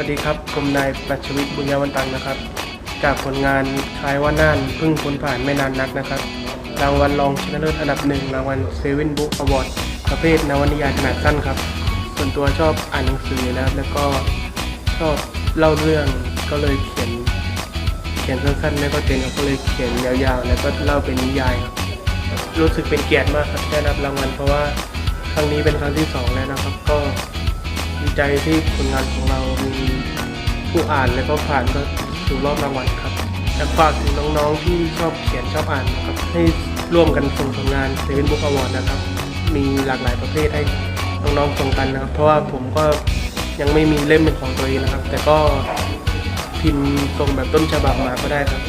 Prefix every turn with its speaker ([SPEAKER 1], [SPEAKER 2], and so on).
[SPEAKER 1] วัสดีครับ ผมนายปัชวิทย์บุญญาวันตังนะครับ จากผลงานคล้ายว่าน่านเพิ่งพ้นผ่านไม่นานนักนะครับ รางวัลรองชนะเลิศอันดับหนึ่งรางวัลเซเว่นบุ๊กอวอร์ดประเภทนวนิยายขนาดสั้นครับ ส่วนตัวชอบอ่านหนังสือนะครับ แล้วก็ชอบเล่าเรื่องก็เลยเขียน เขียนสั้นๆไม่ก็เป็นก็เลยเขียนยาวๆ แล้วก็เล่าเป็นนิยายครับรู้สึกเป็นเกียรติมากครับได้รับรางวัลเพราะว่าครั้งนี้เป็นครั้งที่สองแล้วนะครับ ก็ดีใจที่ผลงานของเรามี ผู้อ่านแล้วก็ผ่านก็สู่รอบรางวัลครับอยากฝากถึงน้องๆที่ชอบเขียนชอบอ่านนะครับให้ร่วมกันส่งผลงานเซเว่นบุ๊กอวอร์ดนะครับ มีหลากหลายประเภทให้น้องๆส่งกันนะครับ เพราะว่าผมก็ยังไม่มีเล่มเป็นของตัวเองนะครับ แต่ก็พิมพ์ส่งแบบต้นฉบับมาก็ได้ครับ